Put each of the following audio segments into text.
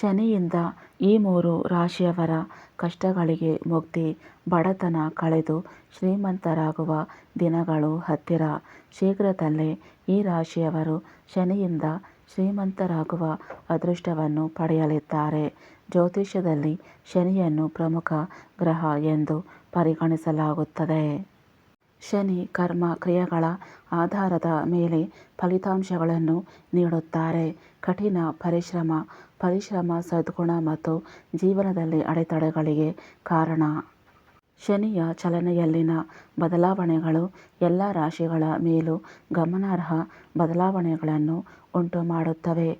ಶನಿಯಿಂದ ಈ ಮೂರು ರಾಶಿಯವರ ಕಷ್ಟಗಳಿಗೆ ಮುಕ್ತಿ ಬಡತನ ಕಳೆದು ಶ್ರೀಮಂತರಾಗುವ ದಿನಗಳು ಹತ್ತಿರ. ಶೀಘ್ರದಲ್ಲೇ ಈ ರಾಶಿಯವರು ಶನಿಯಿಂದ ಶ್ರೀಮಂತರಾಗುವ ಅದೃಷ್ಟವನ್ನು ಪಡೆಯಲಿದ್ದಾರೆ. ಜ್ಯೋತಿಷ್ಯದಲ್ಲಿ ಶನಿಯನ್ನು ಪ್ರಮುಖ ಗ್ರಹ ಎಂದು ಪರಿಗಣಿಸಲಾಗುತ್ತದೆ. ಶನಿ, ಕರ್ಮ, ಕ್ರಿಯೆಗಳ ಆಧಾರದ ಮೇಲೆ ಫಲಿತಾಂಶಗಳನ್ನು ನೀಡುತ್ತಾರೆ. ಕಠಿಣ ಪರಿಶ್ರಮ ಪರಿಶ್ರಮ ಸದ್ಗುಣ ಮತ್ತು ಜೀವನದಲ್ಲಿ ಅಡೆತಡೆಗಳಿಗೆ ಕಾರಣ. ಶನಿಯ ಚಲನೆಯಲ್ಲಿನ ಬದಲಾವಣೆಗಳು ಎಲ್ಲ ರಾಶಿಗಳ ಮೇಲೂ ಗಮನಾರ್ಹ ಬದಲಾವಣೆಗಳನ್ನು ಉಂಟುಮಾಡುತ್ತವೆ.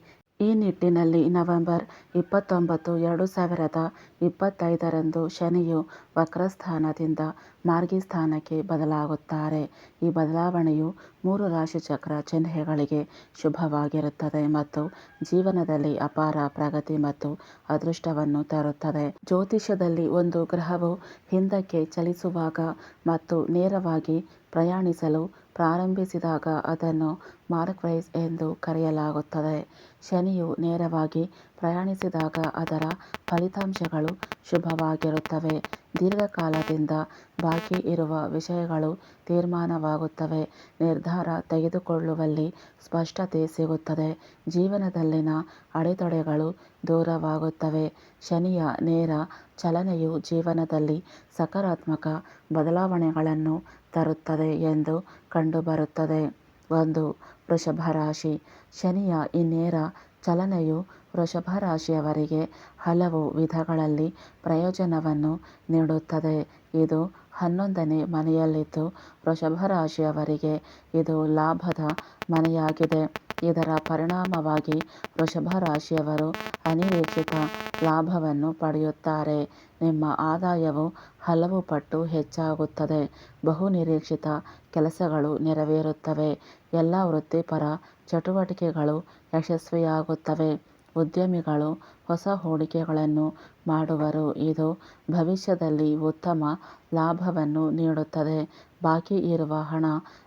ಈ ನಿಟ್ಟಿನಲ್ಲಿ ನವೆಂಬರ್ ಇಪ್ಪತ್ತೊಂಬತ್ತು, ಎರಡು ಸಾವಿರದ ಇಪ್ಪತ್ತೈದರಂದು ಶನಿಯು ವಕ್ರಸ್ಥಾನದಿಂದ ಮಾರ್ಗಿಸ್ಥಾನಕ್ಕೆ ಬದಲಾಗುತ್ತಾರೆ. ಈ ಬದಲಾವಣೆಯು ಮೂರು ರಾಶಿಚಕ್ರ ಚಿಹ್ನೆಗಳಿಗೆ ಶುಭವಾಗಿರುತ್ತದೆ ಮತ್ತು ಜೀವನದಲ್ಲಿ ಅಪಾರ ಪ್ರಗತಿ ಮತ್ತು ಅದೃಷ್ಟವನ್ನು ತರುತ್ತದೆ. ಜ್ಯೋತಿಷ್ಯದಲ್ಲಿ ಒಂದು ಗ್ರಹವು ಹಿಂದಕ್ಕೆ ಚಲಿಸುವಾಗ ಮತ್ತು ನೇರವಾಗಿ ಪ್ರಯಾಣಿಸಲು ಪ್ರಾರಂಭಿಸಿದಾಗ ಅದನ್ನು ಮಾರ್ಕ್ವೈಸ್ ಎಂದು ಕರೆಯಲಾಗುತ್ತದೆ. ಶನಿಯು ನೇರವಾಗಿ ಪ್ರಯಾಣಿಸಿದಾಗ ಅದರ ಫಲಿತಾಂಶಗಳು ಶುಭವಾಗಿರುತ್ತವೆ. ದೀರ್ಘಕಾಲದಿಂದ ಬಾಕಿ ಇರುವ ವಿಷಯಗಳು ತೀರ್ಮಾನವಾಗುತ್ತವೆ. ನಿರ್ಧಾರ ತೆಗೆದುಕೊಳ್ಳುವಲ್ಲಿ ಸ್ಪಷ್ಟತೆ ಸಿಗುತ್ತದೆ. ಜೀವನದಲ್ಲಿನ ಅಡೆತಡೆಗಳು ದೂರವಾಗುತ್ತವೆ. ಶನಿಯ ನೇರ ಚಲನೆಯು ಜೀವನದಲ್ಲಿ ಸಕಾರಾತ್ಮಕ ಬದಲಾವಣೆಗಳನ್ನು ತರುತ್ತದೆ ಎಂದು ಕಂಡುಬರುತ್ತದೆ. ಒಂದು ವೃಷಭ ರಾಶಿ. ಶನಿಯ ಈ ನೇರ ಚಲನೆಯು ವೃಷಭ ರಾಶಿಯವರಿಗೆ ಹಲವು ವಿಧಗಳಲ್ಲಿ ಪ್ರಯೋಜನವನ್ನು ನೀಡುತ್ತದೆ. ಇದು ಹನ್ನೊಂದನೇ ಮನೆಯಲ್ಲಿದ್ದು ವೃಷಭ ರಾಶಿಯವರಿಗೆ ಇದು ಲಾಭದ ಮನೆಯಾಗಿದೆ. ಇದರ ಪರಿಣಾಮವಾಗಿ ವೃಷಭ ರಾಶಿಯವರು ಅನಿರೀಕ್ಷಿತ ಲಾಭವನ್ನು ಪಡೆಯುತ್ತಾರೆ. ನಿಮ್ಮ ಆದಾಯವು ಹಲವು ಪಟ್ಟು ಹೆಚ್ಚಾಗುತ್ತದೆ. ಬಹುನಿರೀಕ್ಷಿತ ಕೆಲಸಗಳು ನೆರವೇರುತ್ತವೆ. ಎಲ್ಲ ವೃತ್ತಿಪರ ಚಟುವಟಿಕೆಗಳು ಯಶಸ್ವಿಯಾಗುತ್ತವೆ. ಉದ್ಯಮಿಗಳು ಹೊಸ ಹೂಡಿಕೆಗಳನ್ನು ಮಾಡುವರು. ಇದು ಭವಿಷ್ಯದಲ್ಲಿ ಉತ್ತಮ ಲಾಭವನ್ನು ನೀಡುತ್ತದೆ. ಬಾಕಿ ಇರುವ ಹಣ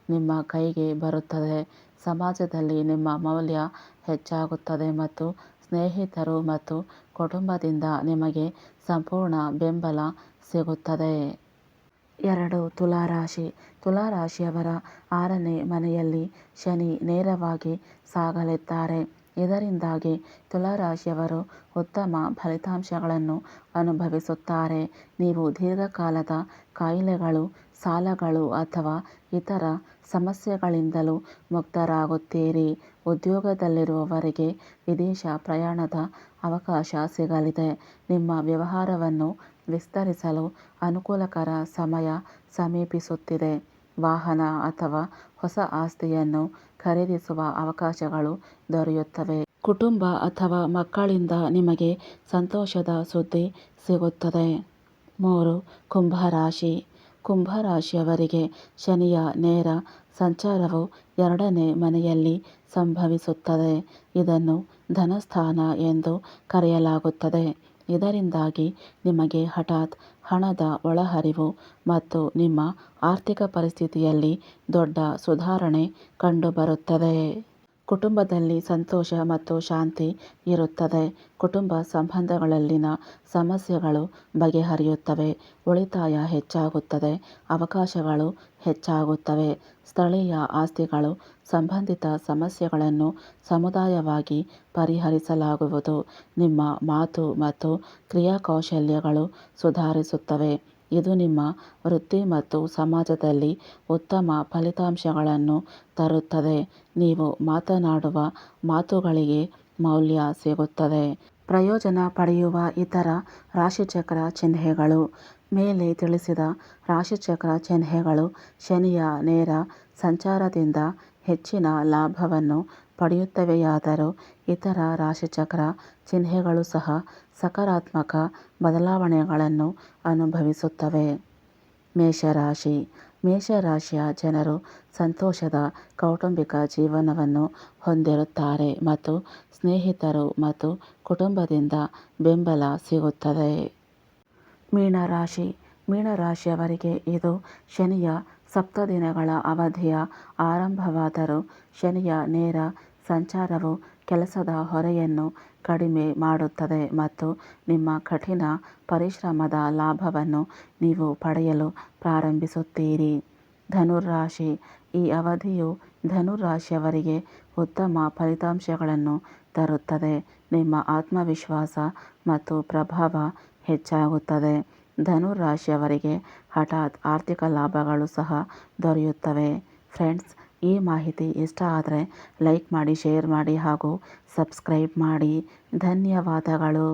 ನಿಮ್ಮ ಕೈಗೆ ಬರುತ್ತದೆ. ಸಮಾಜದಲ್ಲಿ ನಿಮ್ಮ ಮೌಲ್ಯ ಹೆಚ್ಚಾಗುತ್ತದೆ ಮತ್ತು ಸ್ನೇಹಿತರು ಮತ್ತು ಕುಟುಂಬದಿಂದ ನಿಮಗೆ ಸಂಪೂರ್ಣ ಬೆಂಬಲ ಸಿಗುತ್ತದೆ. ಎರಡು, ತುಲಾರಾಶಿ. ತುಲಾರಾಶಿಯವರ ತುಲಾ ರಾಶಿಯವರ ಆರನೇ ಮನೆಯಲ್ಲಿ ಶನಿ ನೇರವಾಗಿ ಸಾಗಲಿದ್ದಾರೆ. ಇದರಿಂದಾಗಿ ತುಲಾ ರಾಶಿಯವರು ಉತ್ತಮ ಫಲಿತಾಂಶಗಳನ್ನು ಅನುಭವಿಸುತ್ತಾರೆ. ನೀವು ದೀರ್ಘಕಾಲದ ಕಾಯಿಲೆಗಳು, ಸಾಲಗಳು ಅಥವಾ ಇತರ ಸಮಸ್ಯೆಗಳಿಂದಲೂ ಮುಕ್ತರಾಗುತ್ತೀರಿ. ಉದ್ಯೋಗದಲ್ಲಿರುವವರಿಗೆ ವಿದೇಶ ಪ್ರಯಾಣದ ಅವಕಾಶ ಸಿಗಲಿದೆ. ನಿಮ್ಮ ವ್ಯವಹಾರವನ್ನು ವಿಸ್ತರಿಸಲು ಅನುಕೂಲಕರ ಸಮಯ ಸಮೀಪಿಸುತ್ತಿದೆ. ವಾಹನ ಅಥವಾ ಹೊಸ ಆಸ್ತಿಯನ್ನು ಖರೀದಿಸುವ ಅವಕಾಶಗಳು ದೊರೆಯುತ್ತವೆ. ಕುಟುಂಬ ಅಥವಾ ಮಕ್ಕಳಿಂದ ನಿಮಗೆ ಸಂತೋಷದ ಸುದ್ದಿ ಸಿಗುತ್ತದೆ. ಮೂರು ಕುಂಭ ರಾಶಿ ಕುಂಭ ರಾಶಿಯವರಿಗೆ ಶನಿಯ ನೇರ ಸಂಚಾರವು ಎರಡನೇ ಮನೆಯಲ್ಲಿ ಸಂಭವಿಸುತ್ತದೆ. ಇದನ್ನು ಧನಸ್ಥಾನ ಎಂದು ಕರೆಯಲಾಗುತ್ತದೆ. ಇದರಿಂದಾಗಿ ನಿಮಗೆ ಹಠಾತ್ ಹಣದ ಒಳಹರಿವು ಮತ್ತು ನಿಮ್ಮ ಆರ್ಥಿಕ ಪರಿಸ್ಥಿತಿಯಲ್ಲಿ ದೊಡ್ಡ ಸುಧಾರಣೆ ಕಂಡುಬರುತ್ತದೆ. ಕುಟುಂಬದಲ್ಲಿ ಸಂತೋಷ ಮತ್ತು ಶಾಂತಿ ಇರುತ್ತದೆ. ಕುಟುಂಬ ಸಂಬಂಧಗಳಲ್ಲಿನ ಸಮಸ್ಯೆಗಳು ಬಗೆಹರಿಯುತ್ತವೆ. ಉಳಿತಾಯ ಹೆಚ್ಚಾಗುತ್ತದೆ. ಅವಕಾಶಗಳು ಹೆಚ್ಚಾಗುತ್ತವೆ. ಸ್ಥಳೀಯ ಆಸ್ತಿಗಳು ಸಂಬಂಧಿತ ಸಮಸ್ಯೆಗಳನ್ನು ಸಮುದಾಯವಾಗಿ ಪರಿಹರಿಸಲಾಗುವುದು. ನಿಮ್ಮ ಮಾತು ಮತ್ತು ಕ್ರಿಯಾಕೌಶಲ್ಯಗಳು ಸುಧಾರಿಸುತ್ತವೆ. ಇದು ನಿಮ್ಮ ವೃತ್ತಿ ಮತ್ತು ಸಮಾಜದಲ್ಲಿ ಉತ್ತಮ ಫಲಿತಾಂಶಗಳನ್ನು ತರುತ್ತದೆ. ನೀವು ಮಾತನಾಡುವ ಮಾತುಗಳಿಗೆ ಮೌಲ್ಯ ಸಿಗುತ್ತದೆ. ಪ್ರಯೋಜನ ಪಡೆಯುವ ಇತರ ರಾಶಿಚಕ್ರ ಚಿಹ್ನೆಗಳು. ಮೇಲೆ ತಿಳಿಸಿದ ರಾಶಿಚಕ್ರ ಚಿಹ್ನೆಗಳು ಶನಿಯ ನೇರ ಸಂಚಾರದಿಂದ ಹೆಚ್ಚಿನ ಲಾಭವನ್ನು ಪಡೆಯುತ್ತವೆಯಾದರೂ ಇತರ ರಾಶಿಚಕ್ರ ಚಿಹ್ನೆಗಳು ಸಹ ಸಕಾರಾತ್ಮಕ ಬದಲಾವಣೆಗಳನ್ನು ಅನುಭವಿಸುತ್ತವೆ. ಮೇಷರಾಶಿ. ಮೇಷರಾಶಿಯ ಜನರು ಸಂತೋಷದ ಕೌಟುಂಬಿಕ ಜೀವನವನ್ನು ಹೊಂದಿರುತ್ತಾರೆ ಮತ್ತು ಸ್ನೇಹಿತರು ಮತ್ತು ಕುಟುಂಬದಿಂದ ಬೆಂಬಲ ಸಿಗುತ್ತದೆ. ಮೀನರಾಶಿ. ಮೀನರಾಶಿಯವರಿಗೆ ಇದು ಶನಿಯ ಸಪ್ತದಿನಗಳ ಅವಧಿಯ ಆರಂಭವಾದರೂ ಶನಿಯ ನೇರ ಸಂಚಾರವು ಕೆಲಸದ ಹೊರೆಯನ್ನು ಕಡಿಮೆ ಮಾಡುತ್ತದೆ ಮತ್ತು ನಿಮ್ಮ ಕಠಿಣ ಪರಿಶ್ರಮದ ಲಾಭವನ್ನು ನೀವು ಪಡೆಯಲು ಪ್ರಾರಂಭಿಸುತ್ತೀರಿ. ಧನುರಾಶಿ ಈ ಅವಧಿಯು ಧನುರಾಶಿಯವರಿಗೆ ಉತ್ತಮ ಫಲಿತಾಂಶಗಳನ್ನು ತರುತ್ತದೆ. ನಿಮ್ಮ ಆತ್ಮವಿಶ್ವಾಸ ಮತ್ತು ಪ್ರಭಾವ ಹೆಚ್ಚಾಗುತ್ತದೆ. ಧನುರಾಶಿಯವರಿಗೆ ಹಠಾತ್ ಆರ್ಥಿಕ ಲಾಭಗಳು ಸಹ ದೊರೆಯುತ್ತವೆ. ಫ್ರೆಂಡ್ಸ್, ಈ ಮಾಹಿತಿ ಇಷ್ಟ ಆದರೆ ಲೈಕ್ ಮಾಡಿ, ಶೇರ್ ಮಾಡಿ ಹಾಗೂ ಸಬ್ಸ್ಕ್ರೈಬ್ ಮಾಡಿ. ಧನ್ಯವಾದಗಳು.